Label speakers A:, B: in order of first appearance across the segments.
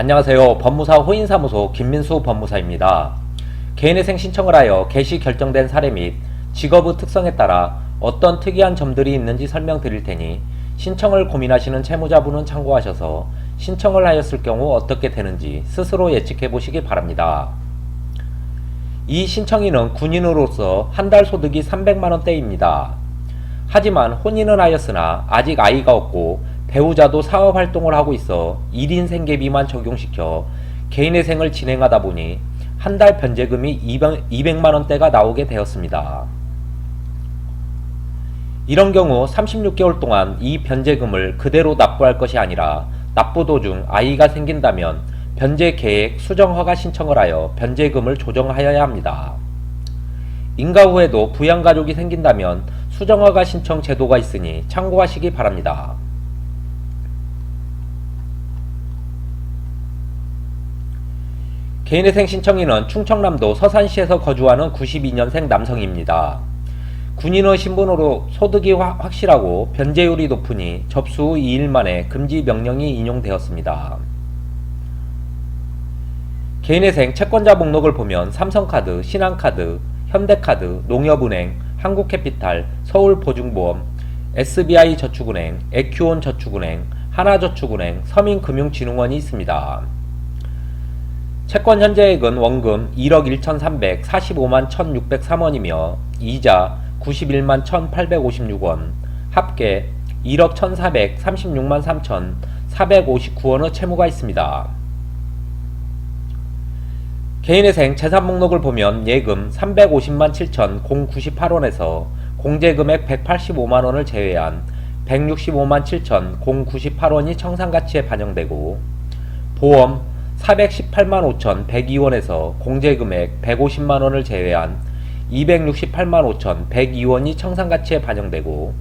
A: 안녕하세요. 법무사 호인사무소 김민수 법무사입니다. 개인회생 신청을 하여 개시 결정된 사례 및 직업의 특성에 따라 어떤 특이한 점들이 있는지 설명드릴 테니 신청을 고민하시는 채무자분은 참고하셔서 신청을 하였을 경우 어떻게 되는지 스스로 예측해 보시기 바랍니다. 이 신청인은 군인으로서 한 달 소득이 300만원대입니다. 하지만 혼인은 하였으나 아직 아이가 없고 배우자도 사업 활동을 하고 있어 1인 생계비만 적용시켜 개인회생을 진행하다 보니 한 달 변제금이 200 만 원대가 나오게 되었습니다. 이런 경우 36개월 동안 이 변제금을 그대로 납부할 것이 아니라 납부 도중 아이가 생긴다면 변제 계획 수정 허가 신청을 하여 변제금을 조정하여야 합니다. 인가 후에도 부양가족이 생긴다면 수정허가 신청 제도가 있으니 참고하시기 바랍니다. 개인회생 신청인은 충청남도 서산시에서 거주하는 92년생 남성입니다. 군인의 신분으로 소득이 화- 확실하고 변제율이 높으니 접수 후 2일 만에 금지 명령이 인용되었습니다. 개인회생 채권자 목록을 보면 삼성카드, 신한카드, 현대카드, 농협은행, 한국캐피탈, 서울보증보험, SBI 저축은행, 에큐온 저축은행, 하나저축은행, 서민금융진흥원이 있습니다. 채권 현재액은 원금 1억 1,345만 1,603원이며 이자 91만 1,856원, 합계 1억 1,436만 3,459원의 채무가 있습니다. 개인회생 재산 목록을 보면 예금 350만 7,098원에서 공제금액 185만원을 제외한 165만 7,098원이 청산가치에 반영되고 보험 418만 5천 102원에서 공제금액 150만 원을 제외한 268만 5천 102원이 청산가치에 반영되고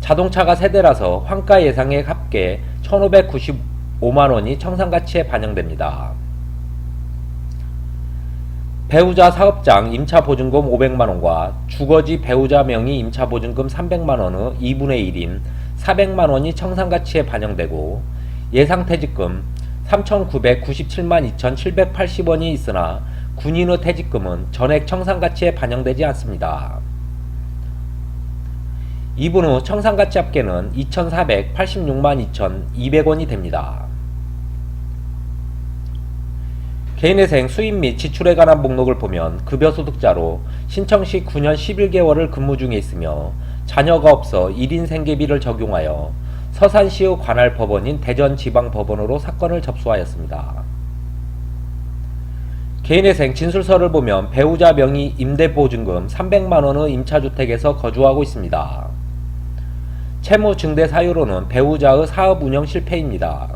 A: 자동차가 세대라서 환가 예상액 합계 1595만 원이 청산가치에 반영됩니다. 배우자 사업장 임차보증금 500만 원과 주거지 배우자 명의 임차보증금 300만 원의 2분의 1인 400만 원이 청산가치에 반영되고 예상퇴직금 3,997만 2,780원이 있으나 군인의 퇴직금은 전액 청산가치에 반영되지 않습니다. 2분 후 청산가치 합계는 2,486만 2,200원이 됩니다. 개인회생 수입 및 지출에 관한 목록을 보면 급여 소득자로 신청 시 9년 11개월을 근무 중에 있으며 자녀가 없어 1인 생계비를 적용하여 서산시의 관할 법원인 대전지방법원으로 사건을 접수하였습니다. 개인회생 진술서를 보면 배우자 명의 임대보증금 300만원의 임차주택에서 거주하고 있습니다. 채무 증대 사유로는 배우자의 사업 운영 실패입니다.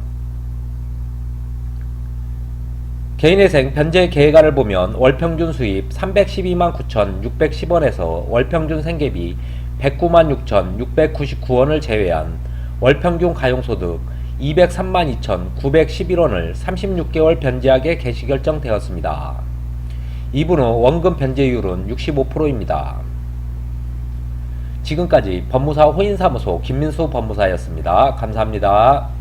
A: 개인회생 변제 계획안을 보면 월평균 수입 312만 9,610원에서 월평균 생계비 109만 6,699원을 제외한 월평균 가용소득 203만 2,911원을 36개월 변제하게 개시 결정되었습니다. 이분 후 원금 변제율은 65%입니다. 지금까지 법무사 호인사무소 김민수 법무사였습니다. 감사합니다.